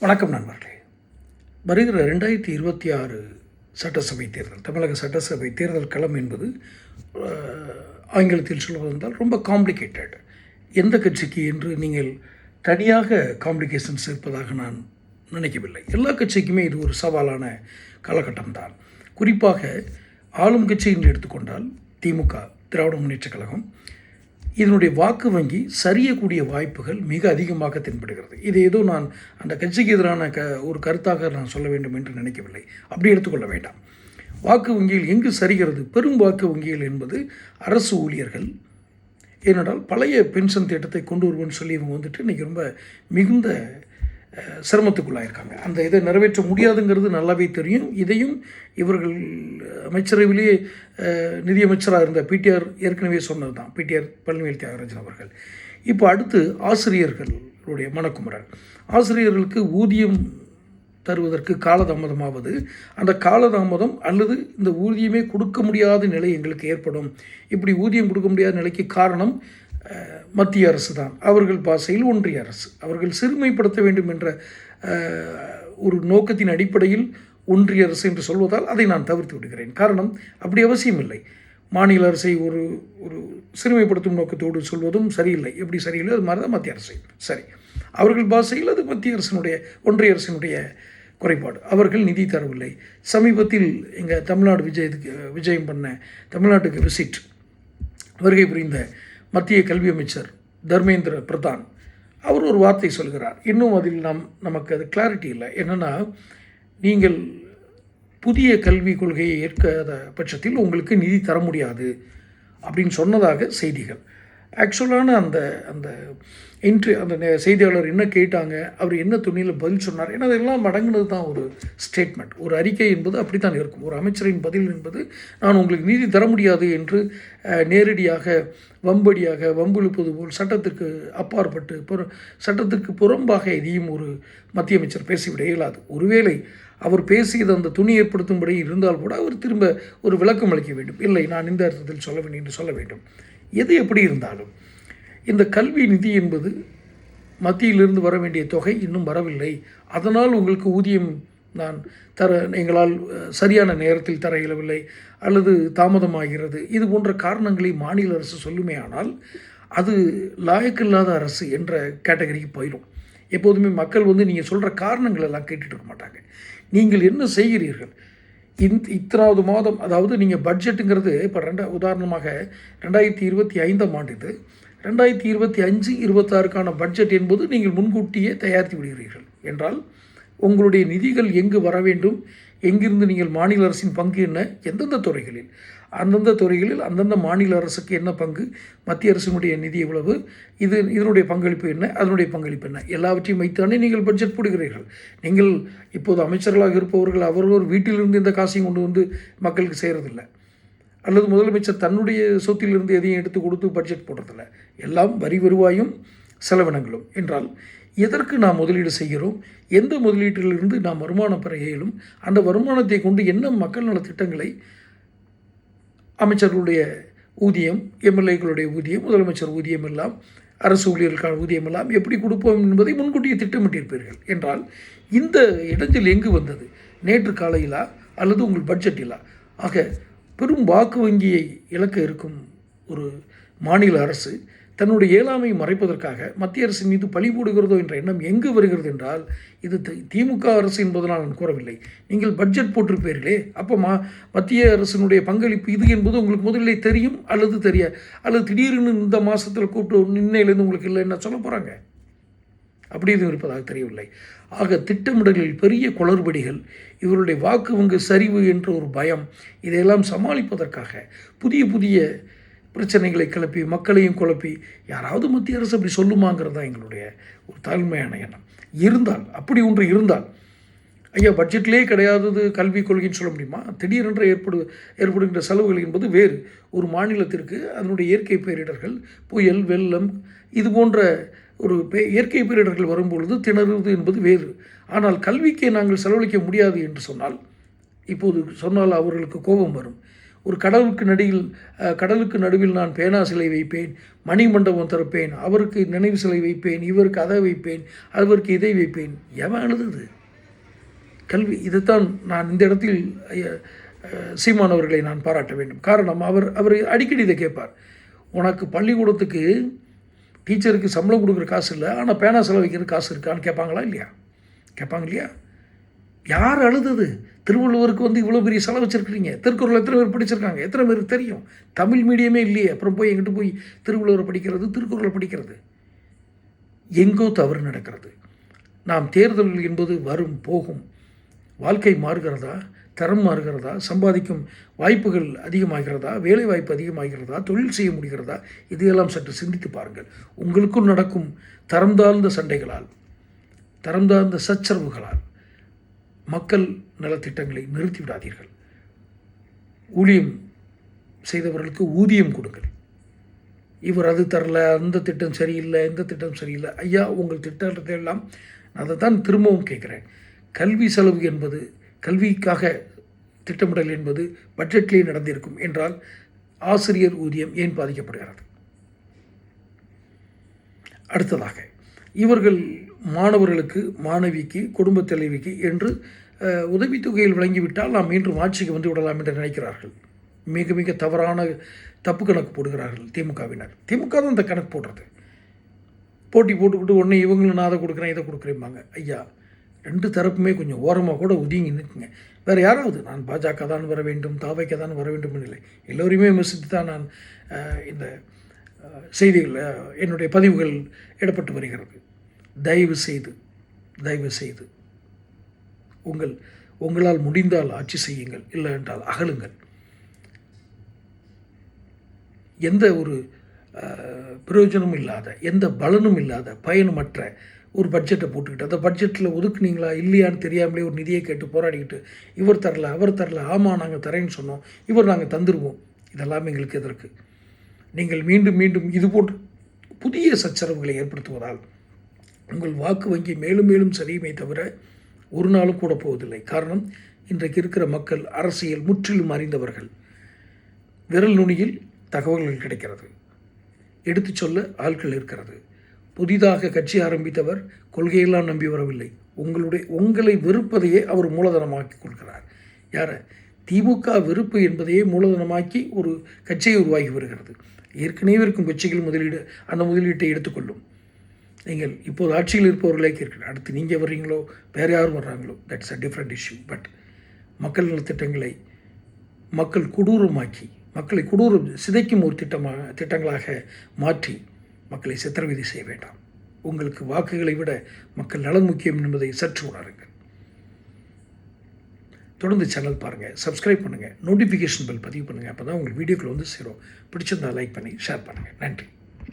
வணக்கம் நண்பர்களே. வருகிற ரெண்டாயிரத்தி இருபத்தி ஆறு சட்டசபை தேர்தல் தமிழக சட்டசபை தேர்தல் களம் என்பது ஆங்கிலத்தில் சொல்வதென்றால் ரொம்ப காம்ப்ளிகேட்டட் எந்த கட்சிக்கு என்று நீங்கள் தனியாக காம்ப்ளிகேஷன்ஸ் இருப்பதாக நான் நினைக்கவில்லை. எல்லா கட்சிக்குமே இது ஒரு சவாலான காலகட்டம்தான். குறிப்பாக ஆளும் கட்சி என்று எடுத்துக்கொண்டால் திமுக திராவிட முன்னேற்றக் கழகம் இதனுடைய வாக்கு வங்கி சரியக்கூடிய வாய்ப்புகள் மிக அதிகமாக தென்படுகிறது. இது ஏதோ நான் அந்த கட்சிக்கு எதிரான க ஒரு கருத்தாக நான் சொல்ல வேண்டும் என்று நினைக்கவில்லை. அப்படி எடுத்துக்கொள்ள வேண்டாம். வாக்கு வங்கியில் எங்கு சரிகிறது? பெரும் வாக்கு வங்கிகள் என்பது அரசு ஊழியர்கள். ஏனென்றால் பழைய பென்ஷன் திட்டத்தை கொண்டு வருவோன்னு சொல்லி இவங்க வந்துட்டு இன்றைக்கி ரொம்ப மிகுந்த சிரமத்துக்குள்ளாயிருக்காங்க. அந்த இதை நிறைவேற்ற முடியாதுங்கிறது நல்லாவே தெரியும். இதையும் இவர்கள் அமைச்சரவையிலேயே நிதியமைச்சராக இருந்த பிடிஆர் ஏற்கனவே சொன்னது தான் பிடிஆர் பழனிவேல் தியாகராஜன் அவர்கள். இப்போ அடுத்து ஆசிரியர்களுடைய மனக்குமரல் ஆசிரியர்களுக்கு ஊதியம் தருவதற்கு காலதாமதமாவது அந்த காலதாமதம் அல்லது இந்த ஊதியமே கொடுக்க முடியாத நிலை எங்களுக்கு ஏற்படும். இப்படி ஊதியம் கொடுக்க முடியாத நிலைக்கு காரணம் மத்திய அரசு தான். அவர்கள் பாசையில் ஒன்றிய அரசு. அவர்கள் சிறுமைப்படுத்த வேண்டும் என்ற ஒரு நோக்கத்தின் அடிப்படையில் ஒன்றிய அரசு என்று சொல்வதால் அதை நான் தவிர்த்து விடுகிறேன். காரணம் அப்படி அவசியம் இல்லை. மாநில அரசை ஒரு ஒரு சிறுமைப்படுத்தும் நோக்கத்தோடு சொல்வதும் சரியில்லை. எப்படி சரியில்லை? அது மாதிரி தான் மத்திய அரசு. சரி. அவர்கள் பாஷையில் அது மத்திய அரசினுடைய ஒன்றிய அரசினுடைய குறைபாடு. அவர்கள் நிதி தரவில்லை சமீபத்தில் எங்கள் தமிழ்நாடு விஜயத்துக்கு விஜயம் பண்ண தமிழ்நாட்டுக்கு விசிட் வருகை புரிந்த மத்திய கல்வி அமைச்சர் தர்மேந்திர பிரதான். அவர் ஒரு வார்த்தை சொல்கிறார். இன்னும் அதில் நம் நமக்கு அது கிளாரிட்டி இல்லை. என்னென்னா நீங்கள் புதிய கல்விக் கொள்கையை ஏற்காத பட்சத்தில் உங்களுக்கு நிதி தர முடியாது அப்படின்னு சொன்னதாக செய்திகள். ஆக்சுவலான அந்த அந்த இன்ட்ரி அந்த நெ- செய்தியாளர் என்ன கேட்டாங்க அவர் என்ன துணியில் பதில் சொன்னார் ஏன்னா அதெல்லாம் மடங்குனது தான் ஒரு ஸ்டேட்மெண்ட் ஒரு அறிக்கை என்பது அப்படி தான் இருக்கும். ஒரு அமைச்சரின் பதில் என்பது நான் உங்களுக்கு நீதி தர முடியாது என்று நேரடியாக வம்படியாக வம்பிழுப்பது போல் சட்டத்திற்கு அப்பாற்பட்டு புற சட்டத்திற்கு புறம்பாக எதையும் ஒரு மத்திய அமைச்சர் பேசிவிட இயலாது. ஒருவேளை அவர் பேசியது அந்த துணி ஏற்படுத்தும்படி இருந்தால் கூட அவர் திரும்ப ஒரு விளக்கம் அளிக்க வேண்டும். இல்லை நான் இந்த அர்த்தத்தில் சொல்ல வேண்டும் என்று சொல்ல வேண்டும். எது எப்படி இருந்தாலும். இந்த கல்வி நிதி என்பது மத்தியிலிருந்து வர வேண்டிய தொகை இன்னும் வரவில்லை. அதனால் உங்களுக்கு ஊதியம் நான் தர எங்களால் சரியான நேரத்தில் தர இயலவில்லை அல்லது தாமதமாகிறது. இது போன்ற காரணங்களை மாநில அரசு சொல்லுமே ஆனால் அது லாயக்கில்லாத அரசு என்ற கேட்டகரிக்கு போயிடும். எப்போதுமே மக்கள் வந்து நீங்கள் சொல்கிற காரணங்கள் எல்லாம் கேட்டுட்டு இருக்க மாட்டாங்க. நீங்கள் என்ன செய்கிறீர்கள்? இந்த இத்தனாவது மாதம் அதாவது நீங்கள் பட்ஜெட்டுங்கிறது இப்போ ரெண்டா உதாரணமாக ரெண்டாயிரத்தி இருபத்தி ஐந்தாம் ஆண்டு இது ரெண்டாயிரத்தி இருபத்தி அஞ்சு இருபத்தாறுக்கான பட்ஜெட் என்பது நீங்கள் முன்கூட்டியே தயாரித்து விடுகிறீர்கள். என்றால் உங்களுடைய நிதிகள் எங்கு வர வேண்டும்? எங்கிருந்து நீங்கள் மாநில அரசின் பங்கு என்ன? எந்தெந்த துறைகளில்? அந்தந்த துறைகளில் அந்தந்த மாநில அரசுக்கு என்ன பங்கு? மத்திய அரசினுடைய நிதி எவ்வளவு? இது இதனுடைய பங்களிப்பு என்ன? அதனுடைய பங்களிப்பு என்ன? எல்லாவற்றையும் வைத்தானே நீங்கள் பட்ஜெட் போடுகிறீர்கள். நீங்கள் இப்போது அமைச்சர்களாக இருப்பவர்கள் அவரவர் வீட்டிலிருந்து இந்த காசையும் கொண்டு வந்து மக்களுக்கு செய்கிறதில்ல அல்லது முதலமைச்சர் தன்னுடைய சொத்திலிருந்து எதையும் எடுத்து கொடுத்து பட்ஜெட் போடுறதில்ல. எல்லாம் வரி வருவாயும் செலவினங்களும். என்றால் எதற்கு நாம் முதலீடு செய்கிறோம்? எந்த முதலீட்டிலிருந்து நாம் வருமானம் பெற இயலும்? அந்த வருமானத்தை கொண்டு என்ன மக்கள் நலத் திட்டங்களை அமைச்சர்களுடைய ஊதியம் எம்எல்ஏக்களுடைய ஊதியம் முதலமைச்சர் ஊதியம் எல்லாம் அரசு ஊழியர்களுக்கான ஊதியம் எல்லாம் எப்படி கொடுப்போம் என்பதை முன்கூட்டியே திட்டமிட்டிருப்பீர்கள். என்றால் இந்த இடைஞ்சல் எங்கு வந்தது? நேற்று காலையிலா? அல்லது உங்கள் பட்ஜெட்டிலா? ஆக பெரும் வாக்கு வங்கியை இழக்க இருக்கும் ஒரு மாநில அரசு தன்னுடைய இயலாமை மறைப்பதற்காக மத்திய அரசின் மீது பழி போடுகிறதோ என்ற எண்ணம் எங்கு வருகிறது என்றால் இது திமுக அரசு என்பதனால் நான் கூறவில்லை. நீங்கள் பட்ஜெட் போட்டிருப்பீர்களே அப்போ மா மத்திய அரசினுடைய பங்களிப்பு இது என்பது உங்களுக்கு முதலிலே தெரியும் அல்லது தெரிய அல்லது திடீர்னு இந்த மாதத்தில் கூப்பிட்டு நின்னையிலேருந்து உங்களுக்கு இல்லை என்ன சொல்ல போகிறாங்க அப்படி எதுவும் இருப்பதாக தெரியவில்லை. ஆக திட்டமிடலில் பெரிய குளறுபடிகள் இவருடைய வாக்கு வங்கு சரிவு என்ற ஒரு பயம் இதையெல்லாம் சமாளிப்பதற்காக புதிய புதிய பிரச்சனைகளை கிளப்பி மக்களையும் குழப்பி யாராவது மத்திய அரசு அப்படி சொல்லுமாங்கிறது தான் எங்களுடைய ஒரு தாழ்மையான எண்ணம். இருந்தால் அப்படி ஒன்று இருந்தால் ஐயா பட்ஜெட்லேயே கிடையாதது கல்விக் கொள்கைன்னு சொல்ல முடியுமா? திடீரென்று ஏற்படு ஏற்படுகின்ற செலவுகள் என்பது வேறு. ஒரு மாநிலத்திற்கு அதனுடைய இயற்கை பேரிடர்கள் புயல் வெள்ளம் இது போன்ற ஒரு பே இயற்கை பேரிடர்கள் வரும்பொழுது திணறுவது என்பது வேறு. ஆனால் கல்விக்கே நாங்கள் செலவழிக்க முடியாது என்று சொன்னால் இப்போது சொன்னால் அவர்களுக்கு கோபம் வரும். ஒரு கடலுக்கு நடுவில் கடலுக்கு நடுவில் நான் பேனா சிலை வைப்பேன் மணி மண்டபம் திறப்பேன் அவருக்கு நினைவு சிலை வைப்பேன் இவருக்கு அதை வைப்பேன் அவருக்கு இதை வைப்பேன். எவன் எழுதுது கல்வி இதைத்தான் நான் இந்த இடத்தில் ஐயா, சீமான் அவர்களை நான் பாராட்ட வேண்டும். காரணம் அவர் அவர் அடிக்கடி இதை கேட்பார். உனக்கு பள்ளிக்கூடத்துக்கு டீச்சருக்கு சம்பளம் கொடுக்குற காசு இல்லை ஆனால் பேனா செலவழிக்கிற காசு இருக்கான்னு கேட்பாங்களா இல்லையா? கேட்பாங்க இல்லையா? யார் அழுதது? திருவள்ளுவருக்கு வந்து இவ்வளோ பெரிய செலவு வச்சுருக்கிறீங்க. திருக்குறள் எத்தனை பேர் படிச்சிருக்காங்க? எத்தனை பேருக்கு தெரியும்? தமிழ் மீடியமே இல்லையே. அப்புறம் போய் எங்கிட்ட போய் திருவள்ளுவரை படிக்கிறது திருக்குறளை படிக்கிறது? எங்கோ தவறு நடக்கிறது. நாம் தேர்தல்கள் என்பது வரும் போகும். வாழ்க்கை மாறுகிறதா? தரம் மாறுகிறதா? சம்பாதிக்கும் வாய்ப்புகள் அதிகமாகிறதா? வேலை வாய்ப்பு அதிகமாகிறதா? தொழில் செய்ய முடிகிறதா? இதையெல்லாம் சற்று சிந்தித்து பாருங்கள். உங்களுக்கும் நடக்கும் தரம் தாழ்ந்த சண்டைகளால் தரம் தாழ்ந்த சச்சரவுகளால். மக்கள் நலத்திட்டங்களை நிறுத்தி விடாதீர்கள். ஊழியம் செய்தவர்களுக்கு ஊதியம் கொடுங்கள். இவர் அது தரல அந்த திட்டம் சரியில்லை இந்த திட்டம் சரியில்லை. ஐயா உங்கள் திட்டத்தை எல்லாம் அதை தான் திரும்பவும் கேட்குறேன். கல்வி செலவு என்பது கல்விக்காக திட்டமிடல் என்பது பட்ஜெட்லேயே நடந்திருக்கும் என்றால் ஆசிரியர் ஊதியம் ஏன் பாதிக்கப்படுகிறது? அடுத்ததாக இவர்கள் மாணவர்களுக்கு மாணவிக்கு குடும்பத் தலைவிக்கு என்று உதவித்தொகையில் வழங்கிவிட்டால் நாம் மீண்டும் ஆட்சிக்கு வந்து விடலாம் என்று நினைக்கிறார்கள். மிக மிக தவறான தப்பு கணக்கு போடுகிறார்கள் திமுகவினர். திமுக தான் இந்த கணக்கு போடுறது. போட்டி போட்டுக்கிட்டு உடனே இவங்களும் நான் அதை கொடுக்குறேன் இதை கொடுக்குறேம்பாங்க. ஐயா ரெண்டு தரப்புமே கொஞ்சம் ஓரமாக கூட ஒதுங்கி நிற்குங்க. வேறு யாராவது நான் பாஜக தான் வர வேண்டும் தாவைக்க தான் வர வேண்டும் இல்லை எல்லோரையுமே விமர்சித்து தான் நான் இந்த செய்திகளில் செய்திகள் என்னுடைய பதிவுகள் இடப்பட்டு வருகிறது. தயவு செய்து தயவு செய்து உங்கள் உங்களால் முடிந்தால் ஆட்சி செய்யுங்கள் இல்லை என்றால் அகலுங்கள். எந்த ஒரு பிரயோஜனமும் இல்லாத எந்த பலனும் இல்லாத பயனுமற்ற ஒரு பட்ஜெட்டை போட்டுக்கிட்டு அந்த பட்ஜெட்டில் ஒதுக்குனீங்களா இல்லையான்னு தெரியாமலே ஒரு நிதியை கேட்டு போராடிக்கிட்டு இவர் தரல அவர் தரல ஆமாம் நாங்கள் தரேன்னு சொன்னோம் இவர் நாங்கள் தந்துடுவோம் இதெல்லாம் எங்களுக்கு எதற்கு? நீங்கள் மீண்டும் மீண்டும் இது போன்று புதிய சச்சரவுகளை ஏற்படுத்துவதால். உங்கள் வாக்கு வங்கி மேலும் மேலும் சரியுமே தவிர ஒரு நாளும் கூட போவதில்லை. காரணம் இன்றைக்கு இருக்கிற மக்கள் அரசியல் முற்றிலும் அறிந்தவர்கள். விரல் நுனியில் தகவல்கள் கிடைக்கிறது. எடுத்துச் சொல்ல ஆட்கள் இருக்கிறது. புதிதாக கட்சி ஆரம்பித்தவர் கொள்கையெல்லாம் நம்பி வரவில்லை. உங்களுடைய உங்களை வெறுப்பதையே அவர் மூலதனமாக்கி கொள்கிறார். யார? திமுக வெறுப்பு என்பதையே மூலதனமாக்கி ஒரு கட்சியை உருவாகி வருகிறது. ஏற்கனவே இருக்கும் கட்சிகள் முதலீடு அந்த முதலீட்டை எடுத்துக்கொள்ளும் நீங்கள் இப்போது ஆட்சியில் இருப்பவர்களே கேட்கிறேன். அடுத்து நீங்கள் வர்றீங்களோ? வேறு யாரும் வர்றாங்களோ? That's a different issue but மக்கள் நலத்திட்டங்களை மக்கள் கொடூரமாக்கி மக்களை கொடூரம் சிதைக்கும் ஒரு திட்டமாக திட்டங்களாக மாற்றி மக்களை சித்திரவதை செய்ய வேண்டாம். உங்களுக்கு வாக்குகளை விட மக்கள் நலன் முக்கியம் என்பதை சற்று உணருங்கள். தொடர்ந்து சேனல் பாருங்கள் சப்ஸ்கிரைப் பண்ணுங்கள் நோட்டிஃபிகேஷன் பெல் பதிவு பண்ணுங்கள் அப்போ தான் உங்களுக்கு வீடியோக்கள் வந்து சேரும். பிடிச்சிருந்தால் லைக் பண்ணி ஷேர் பண்ணுங்கள் நன்றி.